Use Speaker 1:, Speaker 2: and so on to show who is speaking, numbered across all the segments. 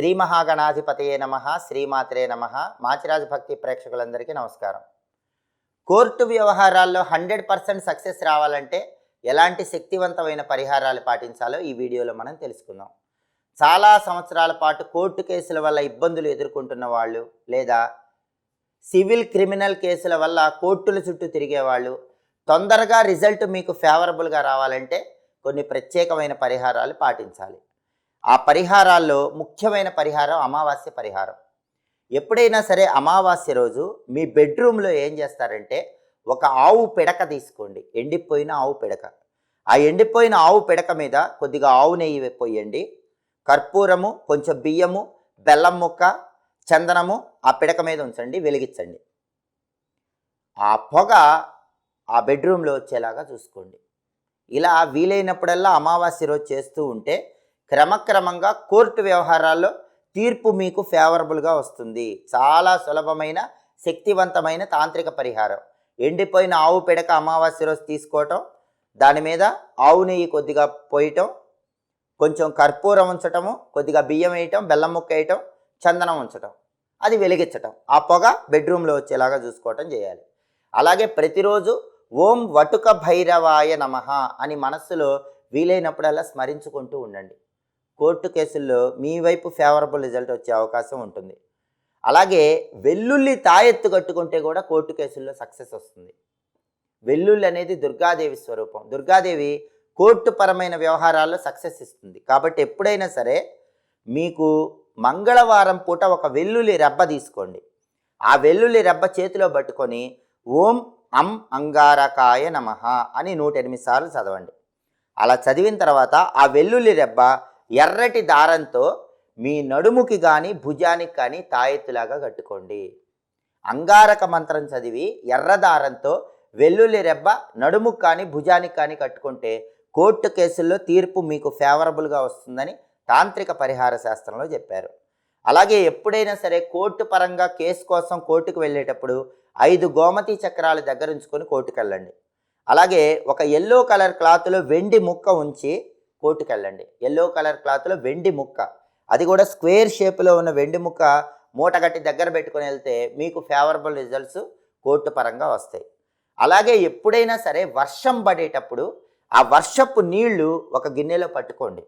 Speaker 1: శ్రీ మహాగణాధిపతయే నమ శ్రీమాత్రే నమ. మాచిరాజు భక్తి ప్రేక్షకులందరికీ నమస్కారం. కోర్టు వ్యవహారాల్లో హండ్రెడ్ పర్సెంట్ సక్సెస్ రావాలంటే ఎలాంటి శక్తివంతమైన పరిహారాలు పాటించాలో ఈ వీడియోలో మనం తెలుసుకుందాం. చాలా సంవత్సరాల పాటు కోర్టు కేసుల వల్ల ఇబ్బందులు ఎదుర్కొంటున్న వాళ్ళు లేదా సివిల్ క్రిమినల్ కేసుల వల్ల కోర్టుల చుట్టూ తిరిగేవాళ్ళు తొందరగా రిజల్ట్ మీకు ఫేవరబుల్గా రావాలంటే కొన్ని ప్రత్యేకమైన పరిహారాలు పాటించాలి. ఆ పరిహారాల్లో ముఖ్యమైన పరిహారం అమావాస్య పరిహారం. ఎప్పుడైనా సరే అమావాస్య రోజు మీ బెడ్రూమ్లో ఏం చేస్తారంటే ఒక ఆవు పిడక తీసుకోండి. ఎండిపోయిన ఆవు పిడక. ఆ ఎండిపోయిన ఆవు పిడక మీద కొద్దిగా ఆవు నెయ్యి పోయండి కర్పూరము కొంచెం బియ్యము బెల్లం ముక్క చందనము ఆ పిడక మీద ఉంచండి వెలిగించండి. ఆ పొగ ఆ బెడ్రూమ్లో వచ్చేలాగా చూసుకోండి. ఇలా వీలైనప్పుడల్లా అమావాస్య రోజు చేస్తూ ఉంటే క్రమక్రమంగా కోర్టు వ్యవహారాల్లో తీర్పు మీకు ఫేవరబుల్గా వస్తుంది. చాలా సులభమైన శక్తివంతమైన తాంత్రిక పరిహారం. ఎండిపోయిన ఆవు పిడక అమావాస్య రోజు తీసుకోవటం దాని మీద ఆవు నెయ్యి కొద్దిగా పోయటం కొంచెం కర్పూరం ఉంచటము కొద్దిగా బియ్యం వేయటం బెల్లం ముక్క వేయటం చందనం ఉంచటం అది వెలిగించటం. ఆ పొగ బెడ్రూమ్లో వచ్చేలాగా చూసుకోవటం చేయాలి. అలాగే ప్రతిరోజు ఓం వటుక భైరవాయ నమ అని మనస్సులో వీలైనప్పుడల్లా స్మరించుకుంటూ ఉండండి. కోర్టు కేసుల్లో మీ వైపు ఫేవరబుల్ రిజల్ట్ వచ్చే అవకాశం ఉంటుంది. అలాగే వెల్లుల్లి తాయెత్తు కట్టుకుంటే కూడా కోర్టు కేసుల్లో సక్సెస్ వస్తుంది. వెల్లుల్లి అనేది దుర్గాదేవి స్వరూపం. దుర్గాదేవి కోర్టు పరమైన వ్యవహారాల్లో సక్సెస్ ఇస్తుంది. కాబట్టి ఎప్పుడైనా సరే మీకు మంగళవారం పూట ఒక వెల్లుల్లి రెబ్బ తీసుకోండి. ఆ వెల్లుల్లి రెబ్బ చేతిలో పట్టుకొని ఓం అం అంగారకాయ నమ అని నూట ఎనిమిది సార్లు చదవండి. అలా చదివిన తర్వాత ఆ వెల్లుల్లి రెబ్బ ఎర్రటి దారంతో మీ నడుముకి కానీ భుజానికి కానీ తాయెత్తులాగా కట్టుకోండి. అంగారక మంత్రం చదివి ఎర్ర దారంతో వెల్లుల్లి రెబ్బ నడుముకు కానీ భుజానికి కానీ కట్టుకుంటే కోర్టు కేసుల్లో తీర్పు మీకు ఫేవరబుల్గా వస్తుందని తాంత్రిక పరిహార శాస్త్రంలో చెప్పారు. అలాగే ఎప్పుడైనా సరే కోర్టు పరంగా కేసు కోసం కోర్టుకు వెళ్ళేటప్పుడు ఐదు గోమతి చక్రాలు దగ్గర ఉంచుకొని కోర్టుకు వెళ్ళండి అలాగే ఒక ఎల్లో కలర్ క్లాత్లో వెండి ముక్క ఉంచి కోర్టుకెళ్ళండి ఎల్లో కలర్ క్లాత్లో వెండి ముక్క. అది కూడా స్క్వేర్ షేప్లో ఉన్న వెండి ముక్క మూటగట్టి దగ్గర పెట్టుకుని వెళ్తే మీకు ఫేవరబుల్ రిజల్ట్స్ కోర్టు పరంగా వస్తాయి. అలాగే ఎప్పుడైనా సరే వర్షం పడేటప్పుడు ఆ వర్షపు నీళ్ళు ఒక గిన్నెలో పట్టుకోండి.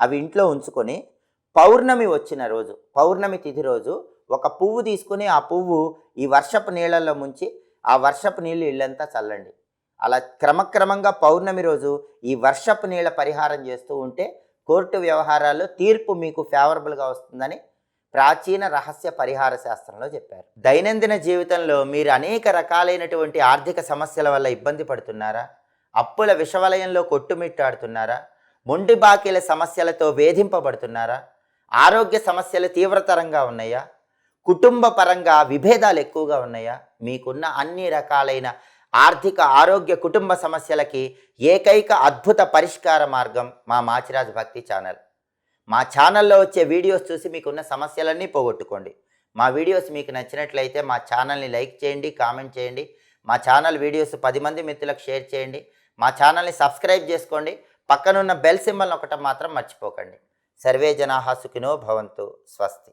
Speaker 1: అవి ఇంట్లో ఉంచుకొని పౌర్ణమి వచ్చిన రోజు పౌర్ణమి తిథి రోజు ఒక పువ్వు తీసుకుని ఆ పువ్వు ఈ వర్షపు నీళ్ళల్లో ముంచి ఆ వర్షపు నీళ్ళు ఇళ్ళంతా చల్లండి. అలా క్రమక్రమంగా పౌర్ణమి రోజు ఈ వర్షపు నీళ్ళ పరిహారం చేస్తూ ఉంటే కోర్టు వ్యవహారాల్లో తీర్పు మీకు ఫేవరబుల్గా వస్తుందని ప్రాచీన రహస్య పరిహార శాస్త్రంలో చెప్పారు. దైనందిన జీవితంలో మీరు అనేక రకాలైనటువంటి ఆర్థిక సమస్యల వల్ల ఇబ్బంది పడుతున్నారా? అప్పుల విషవలయంలో కొట్టుమిట్టాడుతున్నారా? మొండి బాకీల సమస్యలతో వేధింపబడుతున్నారా? ఆరోగ్య సమస్యలు తీవ్రతరంగా ఉన్నాయా? కుటుంబ పరంగా విభేదాలు ఎక్కువగా ఉన్నాయా? మీకున్న అన్ని రకాలైన ఆర్థిక ఆరోగ్య కుటుంబ సమస్యలకి ఏకైక అద్భుత పరిష్కార మార్గం మా మాచిరాజ్ భక్తి ఛానల్. మా ఛానల్లో వచ్చే వీడియోస్ చూసి మీకున్న సమస్యలన్నీ పోగొట్టుకోండి. మా వీడియోస్ మీకు నచ్చినట్లయితే మా ఛానల్ని లైక్ చేయండి కామెంట్ చేయండి. మా ఛానల్ వీడియోస్ పది మంది మిత్రులకు షేర్ చేయండి. మా ఛానల్ని సబ్స్క్రైబ్ చేసుకోండి. పక్కనున్న బెల్ సింబల్ ఒకటం మాత్రం మర్చిపోకండి. సర్వే జనాహా సుఖినో భవంతు. స్వస్తి.